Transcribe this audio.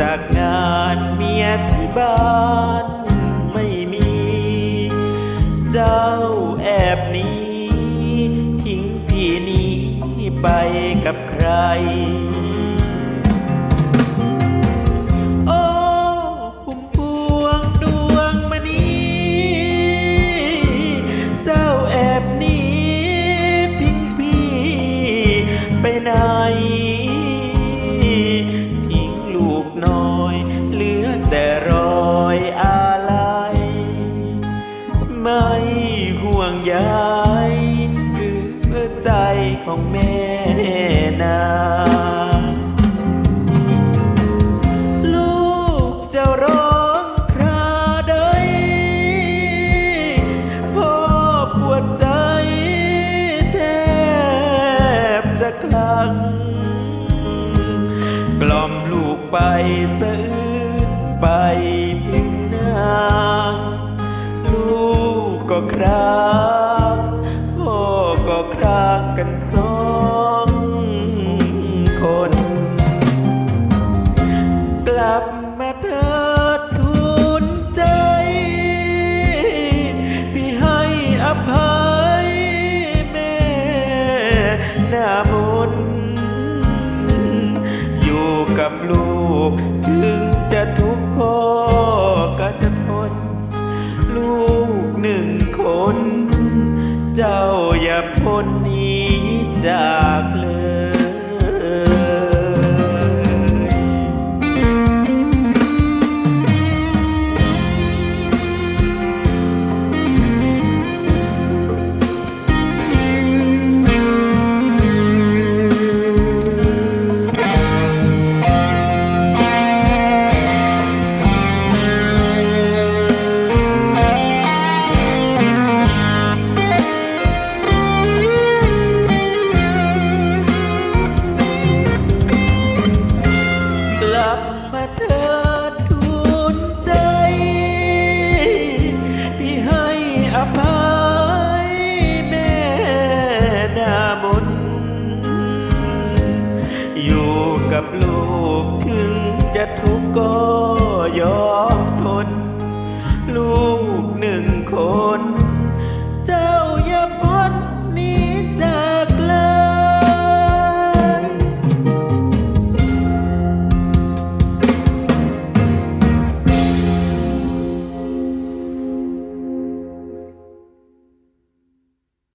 จากงานเมียที่บ้านไม่มี เจ้าแอบหนี้ทิ้งพี่นี้ไปกับใคร ไม่ห่วงใยคือใจของแม่นาลูกจ้าร้องคราใดพ่อปวดใจแทบจะคลั่งกล่อมลูกไปสะอื้ กันสองคน กลับมาเถิดทุนใจ พี่ให้อภัยแม่หน้ามนอยู่กับลูก ถึงจะทุกข์พอก็จะทน ลูกหนึ่งคน เจ้าอย่าพ้นนี้ จาก down.